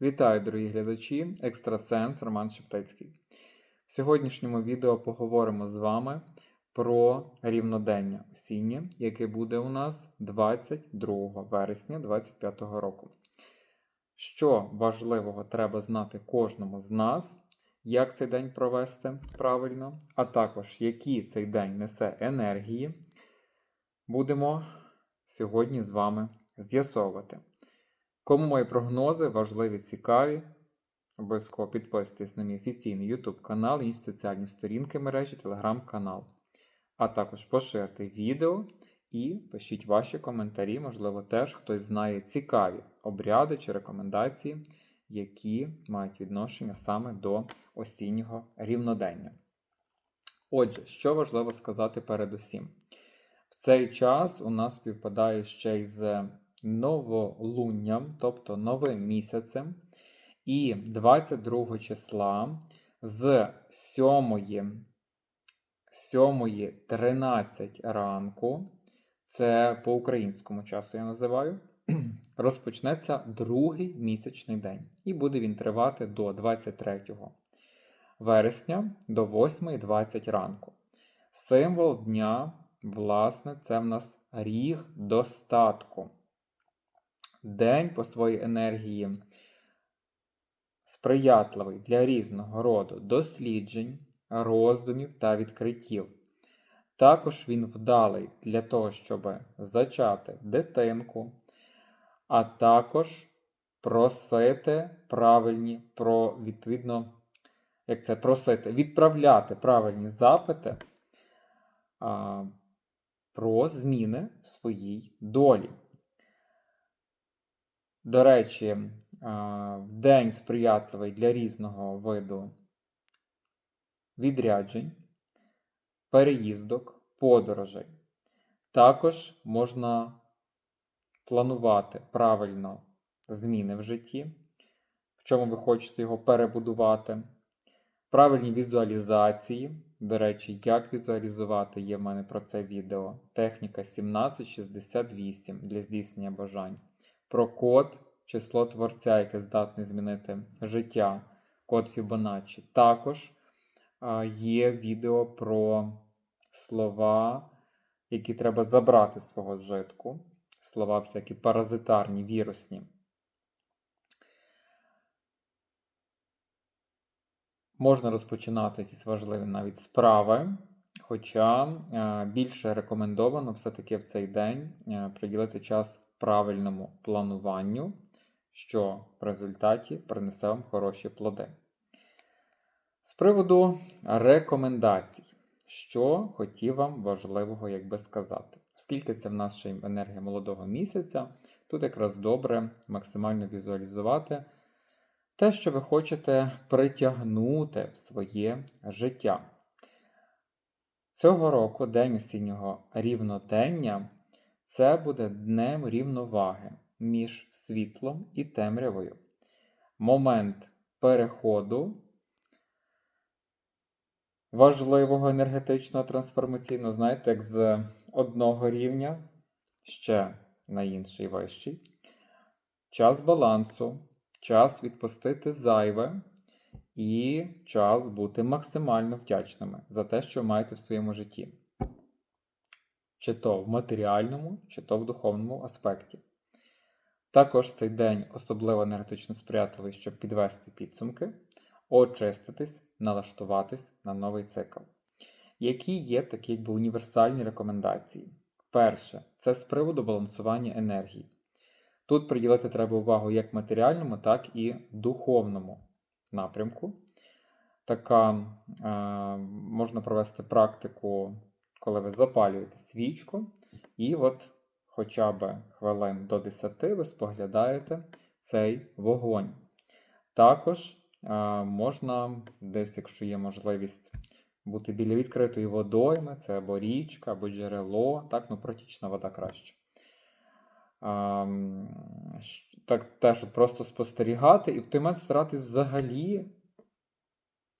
Вітаю, дорогі глядачі! Екстрасенс Роман Шептицький. В сьогоднішньому відео поговоримо з вами про рівнодення осіннє, яке буде у нас 22 вересня 2025 року. Що важливого треба знати кожному з нас, як цей день провести правильно, а також які цей день несе енергії, будемо сьогодні з вами з'ясовувати. Кому мої прогнози важливі, цікаві, обов'язково підписуйтесь на мій офіційний YouTube канал і соціальні сторінки мережі Telegram-канал. А також поширте відео і пишіть ваші коментарі, можливо, теж хтось знає цікаві обряди чи рекомендації, які мають відношення саме до осіннього рівнодення. Отже, що важливо сказати передусім. В цей час у нас співпадає ще й з новолунням, тобто новим місяцем. І 22 числа з 7, 7.13 ранку, це по українському часу я називаю, розпочнеться другий місячний день. І буде він тривати до 23 вересня до 8.20 ранку. Символ дня, власне, це в нас ріг достатку. День по своїй енергії сприятливий для різного роду досліджень, роздумів та відкриттів. Також він вдалий для того, щоб зачати дитинку, а також просити правильні про відповідно, як це просити, відправляти правильні запити а, про зміни в своїй долі. До речі, день сприятливий для різного виду відряджень, переїздок, подорожей. Також можна планувати правильно зміни в житті, в чому ви хочете його перебудувати. Правильні візуалізації. До речі, як візуалізувати, є в мене про це відео. Техніка 1768 для здійснення бажань про код, число творця, яке здатне змінити життя, код Фібоначчі. Також є відео про слова, які треба забрати з свого вжитку. Слова всякі паразитарні, вірусні. Можна розпочинати якісь важливі навіть справи, хоча більше рекомендовано все-таки в цей день приділити час правильному плануванню, що в результаті принесе вам хороші плоди. З приводу рекомендацій, що хотів вам важливого, як би сказати. Оскільки це в нас ще енергія молодого місяця, тут якраз добре максимально візуалізувати те, що ви хочете притягнути в своє життя. Цього року день осіннього рівнодення це буде днем рівноваги між світлом і темрявою. Момент переходу важливого енергетичного трансформаційного, знаєте, як з одного рівня ще на інший вищий. Час балансу, час відпустити зайве і час бути максимально вдячними за те, що ви маєте в своєму житті чи то в матеріальному, чи то в духовному аспекті. Також цей день особливо енергетично сприятливий, щоб підвести підсумки, очиститись, налаштуватись на новий цикл. Які є такі якби універсальні рекомендації? Перше, це з приводу балансування енергії. Тут приділити треба увагу як матеріальному, так і духовному напрямку. Така е, можна провести практику коли ви запалюєте свічку, і от хоча б хвилин до 10 ви споглядаєте цей вогонь. Також а, можна, десь, якщо є можливість, бути біля відкритої водойми, це або річка, або джерело, так, ну протічна вода краще. А, так теж просто спостерігати і в той момент старатись взагалі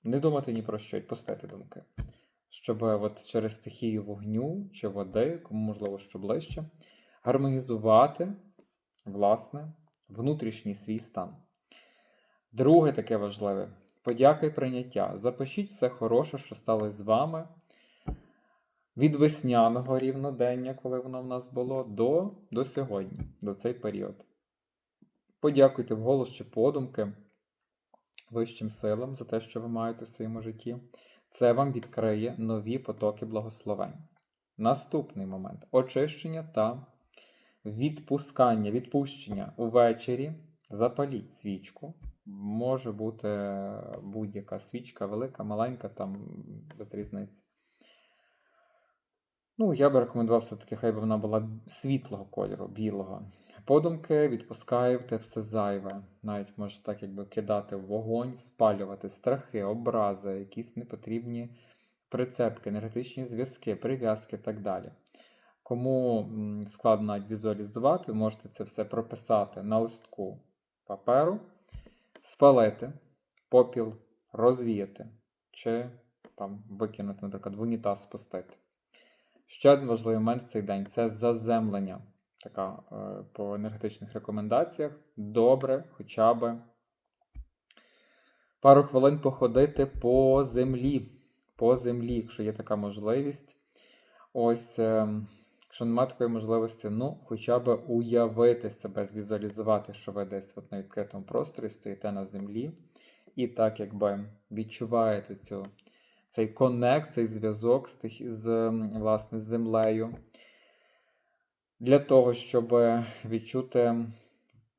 не думати ні про що, і пустити думки щоб от через стихію вогню чи води, кому можливо що ближче, гармонізувати власне внутрішній свій стан. Друге таке важливе. Подяка і прийняття. Запишіть все хороше, що сталося з вами від весняного рівнодення, коли воно в нас було, до, до сьогодні, до цей період. Подякуйте вголос чи подумки вищим силам за те, що ви маєте в своєму житті. Це вам відкриє нові потоки благословень. Наступний момент очищення та відпускання, відпущення увечері. Запаліть свічку. Може бути будь-яка свічка, велика, маленька, там без різниці. Ну, я би рекомендував все-таки, хай би вона була світлого кольору, білого. Подумки відпускаєте все зайве. Навіть можете так якби кидати в вогонь, спалювати страхи, образи, якісь непотрібні прицепки, енергетичні зв'язки, прив'язки і так далі. Кому складно навіть візуалізувати, ви можете це все прописати на листку паперу, спалити, попіл розвіяти, чи там викинути, наприклад, в унітаз спустити. Ще один важливий момент в цей день це заземлення. Така е, по енергетичних рекомендаціях. Добре, хоча б пару хвилин походити по землі. По землі, якщо є така можливість. Ось, е, якщо немає такої можливості, ну, хоча б уявити себе, звізуалізувати, що ви десь от на відкритому просторі стоїте на землі, і так якби відчуваєте цю цей конект, цей зв'язок з, з, власне, з землею. Для того, щоб відчути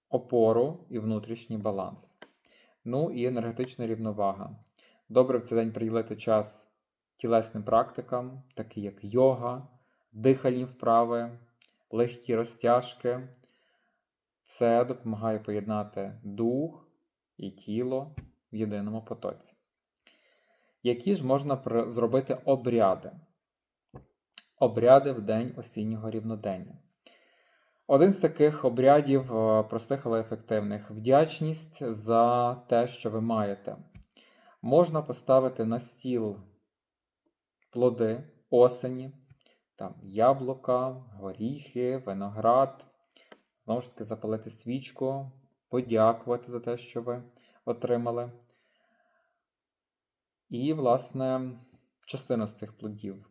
опору і внутрішній баланс. Ну і енергетична рівновага. Добре в цей день приділити час тілесним практикам, такі як йога, дихальні вправи, легкі розтяжки. Це допомагає поєднати дух і тіло в єдиному потоці. Які ж можна зробити обряди? Обряди в день осіннього рівнодення. Один з таких обрядів е, простих, але ефективних вдячність за те, що ви маєте. Можна поставити на стіл плоди осені, там яблука, горіхи, виноград. Знову ж таки, запалити свічку, подякувати за те, що ви отримали. І, власне, частину з цих плодів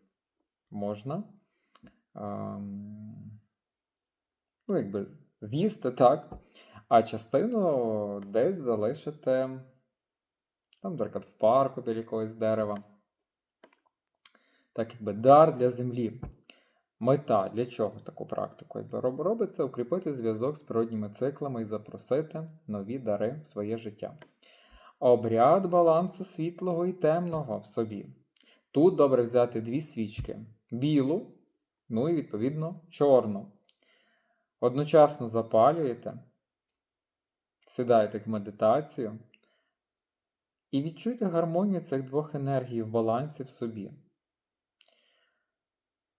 можна. ем, ну, якби з'їсти так, а частину десь залишити, там, наприклад, в парку біля якогось дерева. Так, якби дар для землі. Мета для чого таку практику? Якби роб- робиться укріпити зв'язок з природніми циклами і запросити нові дари в своє життя. Обряд балансу світлого і темного в собі. Тут добре взяти дві свічки: білу, ну і відповідно чорну. Одночасно запалюєте, сідаєте в медитацію і відчуйте гармонію цих двох енергій в балансі в собі.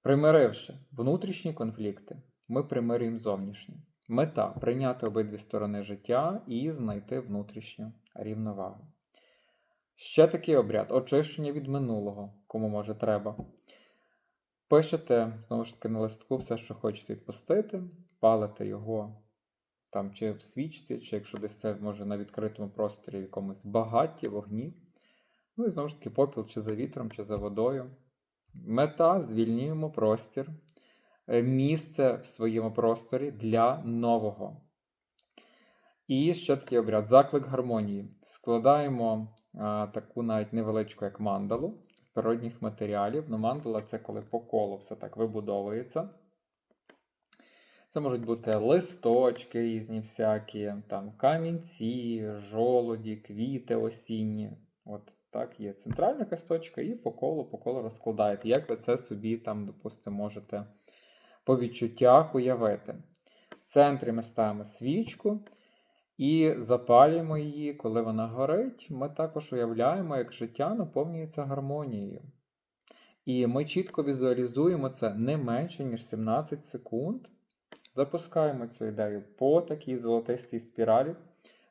Примиривши внутрішні конфлікти, ми примирюємо зовнішні. Мета прийняти обидві сторони життя і знайти внутрішню рівновагу. Ще такий обряд очищення від минулого, кому може треба. Пишете, знову ж таки, на листку все, що хочете відпустити, палите його там чи в свічці, чи якщо десь це може на відкритому просторі в якомусь багатті, вогні. Ну і знову ж таки попіл чи за вітром, чи за водою. Мета звільнюємо простір, е, місце в своєму просторі для нового. І ще такий обряд заклик гармонії. Складаємо а, таку навіть невеличку, як мандалу з природних матеріалів. Ну, мандала це коли по колу все так вибудовується. Це можуть бути листочки різні всякі, там камінці, жолуді, квіти осінні. От так, є центральна якась точка, і по колу, по колу розкладаєте. Як ви це собі там, допустимо, можете по відчуттях уявити. В центрі ми ставимо свічку і запалюємо її, коли вона горить. Ми також уявляємо, як життя наповнюється гармонією. І ми чітко візуалізуємо це не менше, ніж 17 секунд. Запускаємо цю ідею по такій золотистій спіралі.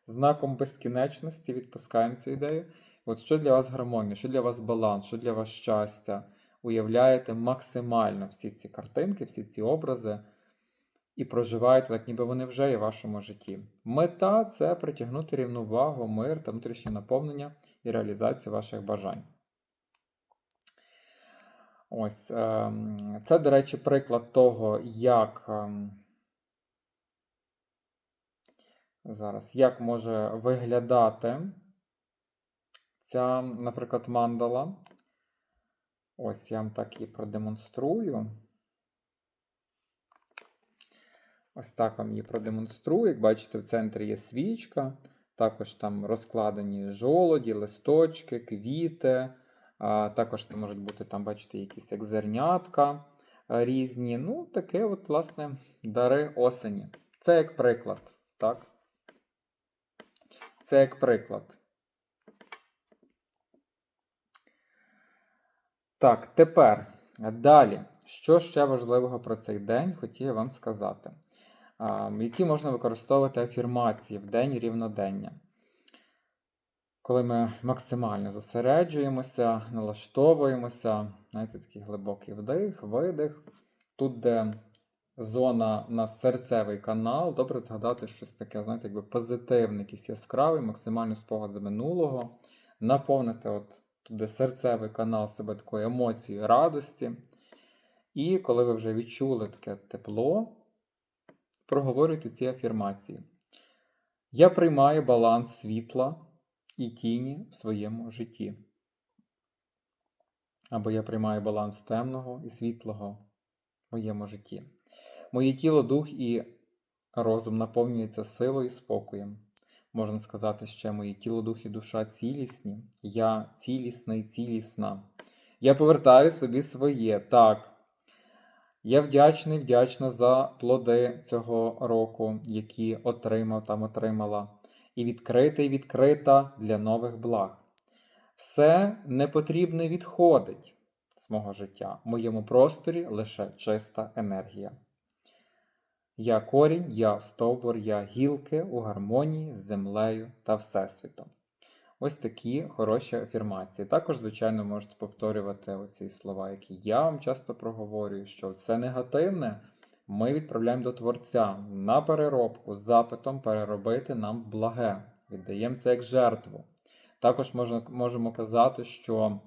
Знаком безкінечності відпускаємо цю ідею. От що для вас гармонія, що для вас баланс, що для вас щастя. Уявляєте максимально всі ці картинки, всі ці образи. і проживаєте так, ніби вони вже є в вашому житті. Мета це притягнути рівновагу, мир та внутрішнє наповнення і реалізацію ваших бажань. Ось ем, це, до речі, приклад того, як ем, зараз як може виглядати ця, наприклад, мандала. Ось я вам так її продемонструю. Ось так вам її продемонструю. Як бачите, в центрі є свічка, також там розкладені жолоді, листочки, квіти. А, Також це можуть бути там, бачите, якісь як зернятка різні. Ну, таке, от, власне, дари осені. Це як приклад. Так? Це як приклад. Так, тепер далі. Що ще важливого про цей день хотів вам сказати? Які можна використовувати афірмації в день рівнодення? Коли ми максимально зосереджуємося, налаштовуємося, знаєте, такий глибокий вдих, видих. Тут, де зона на серцевий канал, добре згадати щось таке, знаєте, якби позитивний, якийсь яскравий, максимально спогад з минулого, наповнити от туди серцевий канал себе такою емоцією радості. І коли ви вже відчули таке тепло, проговорюйте ці афірмації. Я приймаю баланс світла і тіні в своєму житті. Або я приймаю баланс темного і світлого моєму житті. Моє тіло, дух і розум наповнюються силою і спокоєм. Можна сказати, ще моє тіло, дух і душа цілісні. Я цілісна і цілісна. Я повертаю собі своє. Так. Я вдячний, вдячна за плоди цього року, які отримав там отримала. І відкрита, і відкрита для нових благ. Все непотрібне відходить мого життя. В моєму просторі лише чиста енергія. Я корінь, я стовбур, я гілки у гармонії з землею та Всесвітом. Ось такі хороші афірмації. Також, звичайно, можете повторювати оці слова, які я вам часто проговорюю, що все негативне ми відправляємо до Творця на переробку з запитом переробити нам благе. Віддаємо це як жертву. Також можна, можемо казати, що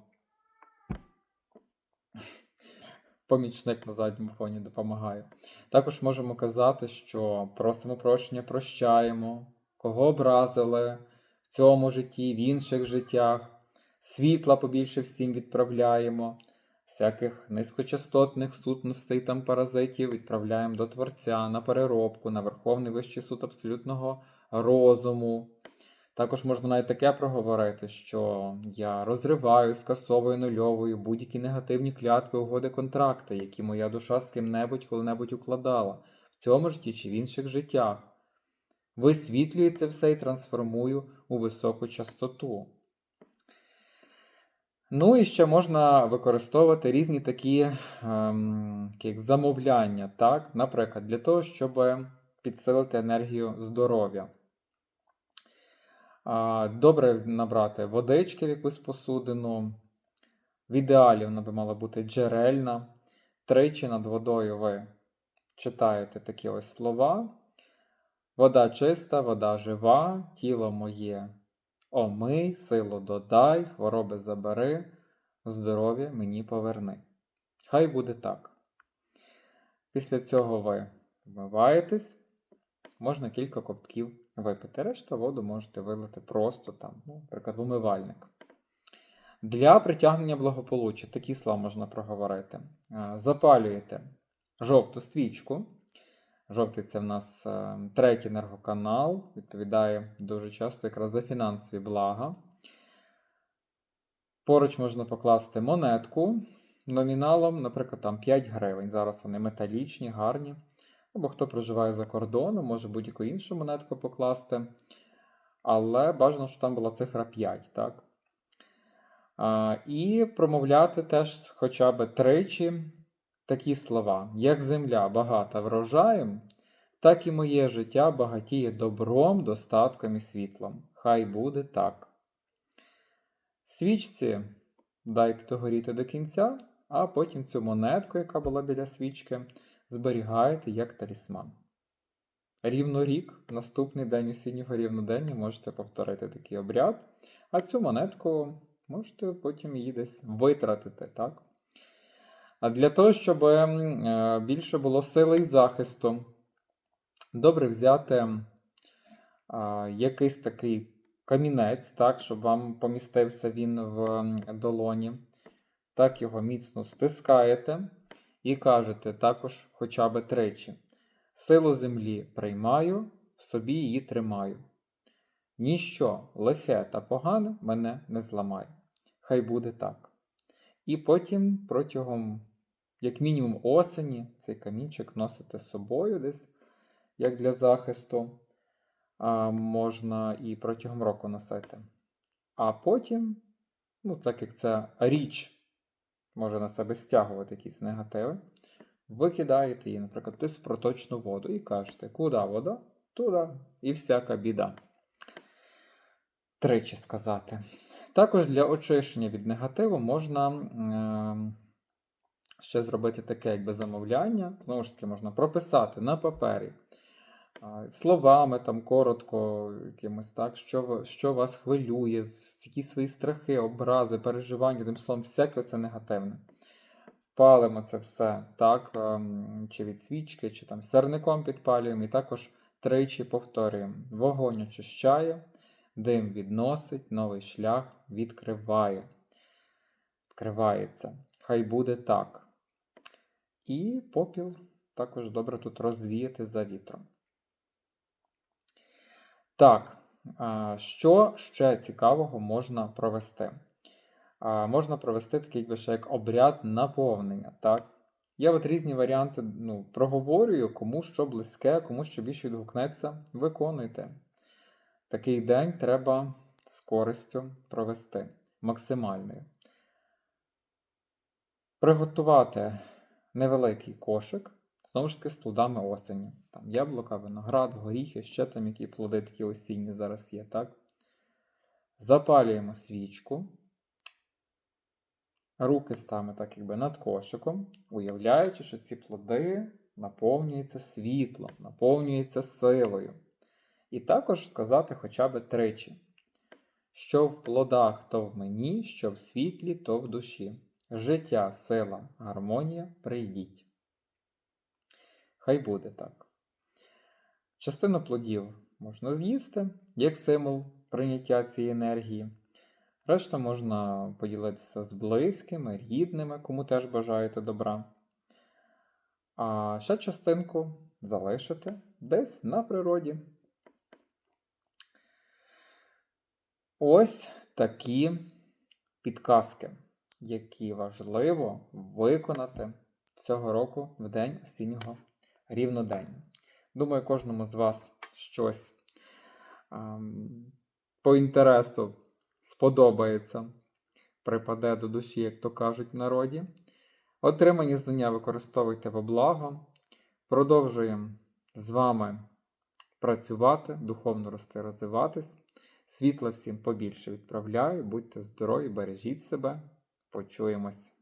помічник на задньому фоні допомагає. Також можемо казати, що просимо прощення, прощаємо, кого образили в цьому житті, в інших життях, світла побільше всім відправляємо, всяких низькочастотних сутностей там паразитів відправляємо до Творця на переробку, на Верховний Вищий суд абсолютного розуму. Також можна навіть таке проговорити, що я розриваю, скасовую нульовую будь-які негативні клятви, угоди, контракти, які моя душа з ким-небудь коли-небудь укладала, в цьому житті чи в інших життях. Висвітлюю це все і трансформую у високу частоту. Ну і ще можна використовувати різні такі ем, як замовляння, так? наприклад, для того, щоб підсилити енергію здоров'я. Добре набрати водички в якусь посудину. В ідеалі вона би мала бути джерельна. Тричі над водою ви читаєте такі ось слова. Вода чиста, вода жива, тіло моє омий, силу додай, хвороби забери, здоров'я мені поверни. Хай буде так. Після цього ви вмиваєтесь, можна кілька ковтків випити. Решту воду можете вилити просто там, ну, наприклад, в умивальник. Для притягнення благополуччя такі слова можна проговорити. Запалюєте жовту свічку. Жовтий це в нас е, третій енергоканал, відповідає дуже часто якраз за фінансові блага. Поруч можна покласти монетку номіналом, наприклад, там 5 гривень. Зараз вони металічні, гарні. Або хто проживає за кордоном, може будь-яку іншу монетку покласти. Але бажано, щоб там була цифра 5. так? А, І промовляти теж хоча б тричі такі слова: як земля багата врожаєм, так і моє життя багатіє добром, достатком і світлом. Хай буде так. Свічці дайте догоріти до кінця, а потім цю монетку, яка була біля свічки зберігаєте як талісман. рівно рік, наступний день осіннього рівнодення можете повторити такий обряд, а цю монетку можете потім її десь витратити, так? А для того, щоб е, більше було сили і захисту, добре взяти якийсь такий камінець, так, щоб вам помістився він в долоні. Так його міцно стискаєте і кажете також хоча б тричі. Силу землі приймаю, в собі її тримаю. Ніщо лихе та погане мене не зламає. Хай буде так. І потім протягом, як мінімум, осені цей камінчик носите з собою десь, як для захисту. А можна і протягом року носити. А потім, ну, так як це річ може на себе стягувати якісь негативи, ви кидаєте її, наприклад, десь в проточну воду і кажете, куди вода? Туди і всяка біда. Тричі сказати. Також для очищення від негативу можна е, ще зробити таке, якби замовляння. Знову ж таки, можна прописати на папері словами, там коротко, якимось так, що, що вас хвилює, які свої страхи, образи, переживання, тим словом, всяке це негативне. Палимо це все так, ем, чи від свічки, чи там сірником підпалюємо, і також тричі повторюємо. Вогонь очищає, дим відносить, новий шлях відкриває. Відкривається. Хай буде так. І попіл також добре тут розвіяти за вітром. Так, що ще цікавого можна провести? Можна провести такий якби ще як обряд наповнення. Так? Є от різні варіанти, ну, проговорюю, кому що близьке, кому що більше відгукнеться, виконуйте. Такий день треба з користю провести максимальною. Приготувати невеликий кошик, знову ж таки, з плодами осені. Там яблука, виноград, горіхи, ще там які плоди такі осінні зараз є, так? Запалюємо свічку. Руки ставимо так якби над кошиком, уявляючи, що ці плоди наповнюються світлом, наповнюються силою. І також сказати хоча б тричі, що в плодах, то в мені, що в світлі, то в душі. Життя, сила, гармонія прийдіть. Хай буде так. Частину плодів можна з'їсти як символ прийняття цієї енергії. Решту можна поділитися з близькими, рідними, кому теж бажаєте добра. А ще частинку залишити десь на природі. Ось такі підказки, які важливо виконати цього року в день осіннього рівнодення. Думаю, кожному з вас щось ем, по інтересу сподобається, припаде до душі, як то кажуть в народі. Отримані знання використовуйте во благо. Продовжуємо з вами працювати, духовно рости, розвиватись. Світла всім побільше відправляю. Будьте здорові, бережіть себе. Почуємось.